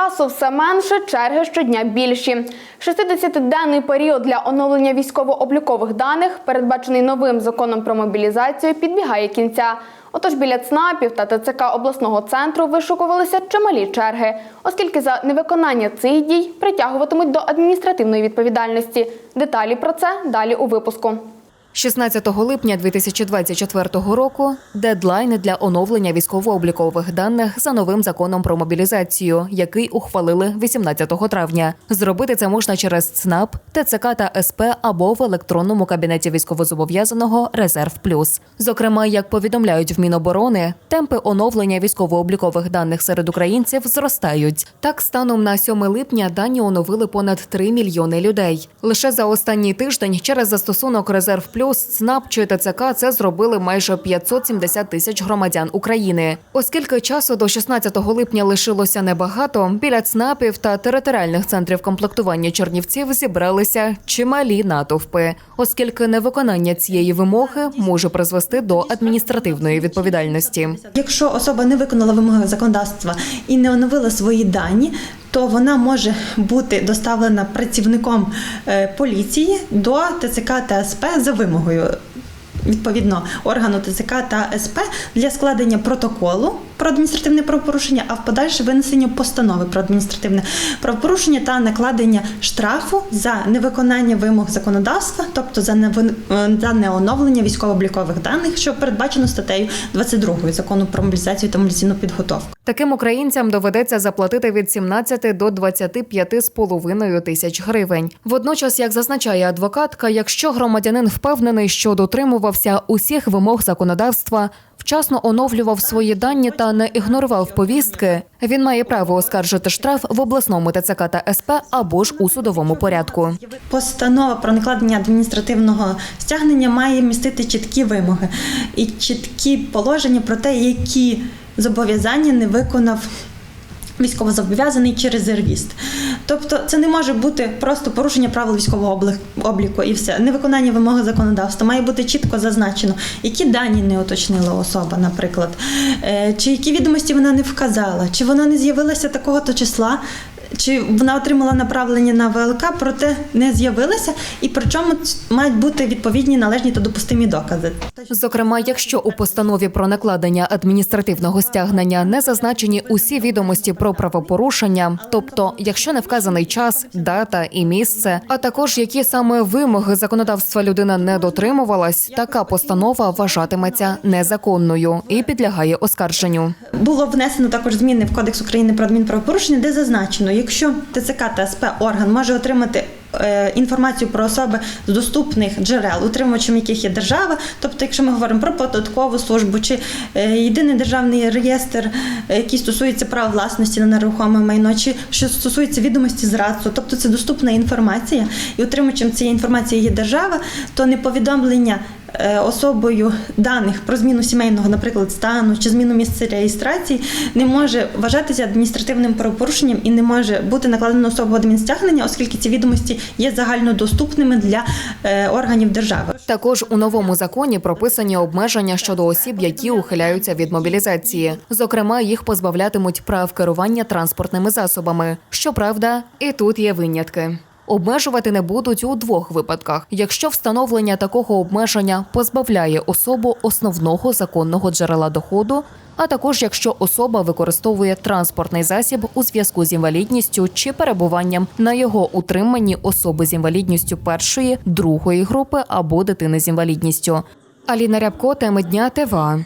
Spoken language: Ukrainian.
часу все менше, черги щодня більші. 60-денний період для оновлення військово-облікових даних, передбачений новим законом про мобілізацію, підбігає кінця. Отож біля ЦНАПів та ТЦК обласного центру вишукувалися чималі черги, оскільки за невиконання цих дій притягуватимуть до адміністративної відповідальності. Деталі про це далі у випуску. 16 липня 2024 року дедлайн для оновлення військово-облікових даних за новим законом про мобілізацію, який ухвалили 18 травня. Зробити це можна через ЦНАП, ТЦК та СП або в електронному кабінеті військовозобов'язаного Резерв Плюс. Зокрема, як повідомляють в Міноборони, темпи оновлення військово-облікових даних серед українців зростають. Так, станом на 7 липня дані оновили понад 3 мільйони людей. Лише за останній тиждень через застосунок Резерв Плюс, ЦНАП чи ТЦК це зробили майже 570 тисяч громадян України. Оскільки часу до 16 липня лишилося небагато, біля ЦНАПів та територіальних центрів комплектування Чернівців зібралися чималі натовпи, оскільки невиконання цієї вимоги може призвести до адміністративної відповідальності. Якщо особа не виконала вимоги законодавства і не оновила свої дані, то вона може бути доставлена працівником е, поліції до ТЦК та СП за вимогою. Відповідно, органу ТЦК та СП для складення протоколу про адміністративне правопорушення, а в подальше винесення постанови про адміністративне правопорушення та накладення штрафу за невиконання вимог законодавства, тобто за е, неоновлення військово-облікових даних, що передбачено статтею 22 закону про мобілізацію та мобілізаційну підготовку. Таким українцям доведеться заплатити від 17 до 25 з половиною тисяч гривень. Водночас, як зазначає адвокатка, якщо громадянин впевнений, що дотримувався усіх вимог законодавства, вчасно оновлював свої дані та не ігнорував повістки, він має право оскаржити штраф в обласному ТЦК та СП або ж у судовому порядку. Постанова про накладення адміністративного стягнення має містити чіткі вимоги і чіткі положення про те, які зобов'язання не виконав військовозобов'язаний чи резервіст. Тобто це не може бути просто порушення правил військового обліку і все. Невиконання вимоги законодавства. Має бути чітко зазначено, які дані не уточнила особа, наприклад, Е, чи які відомості вона не вказала, чи вона не з'явилася такого-то числа. Чи вона отримала направлення на ВЛК, проте не з'явилася, і причому мають бути відповідні належні та допустимі докази. Зокрема, якщо у постанові про накладення адміністративного стягнення не зазначені усі відомості про правопорушення, тобто якщо не вказаний час, дата і місце, а також які саме вимоги законодавства людина не дотримувалась, така постанова вважатиметься незаконною і підлягає оскарженню. Було внесено також зміни в Кодекс України про адмінправопорушення, де зазначено, якщо ТЦК та СП орган може отримати е, інформацію про особи з доступних джерел, утримувачем яких є держава, тобто, якщо ми говоримо про податкову службу чи е, єдиний державний реєстр, е, який стосується права власності на нерухоме майно, чи що стосується відомості зрадства, тобто це доступна інформація, і утримувачем цієї інформації є держава, то неповідомлення особою даних про зміну сімейного, наприклад, стану чи зміну місця реєстрації не може вважатися адміністративним правопорушенням і не може бути накладено на особу адмінстягнення, оскільки ці відомості є загальнодоступними для е, органів держави. Також у новому законі прописані обмеження щодо осіб, які ухиляються від мобілізації. Зокрема, їх позбавлятимуть прав керування транспортними засобами. Щоправда, і тут є винятки. Обмежувати не будуть у двох випадках: якщо встановлення такого обмеження позбавляє особу основного законного джерела доходу, а також якщо особа використовує транспортний засіб у зв'язку з інвалідністю чи перебуванням на його утриманні особи з інвалідністю першої, другої групи або дитини з інвалідністю. Аліна Рябко, теми дня ТВА.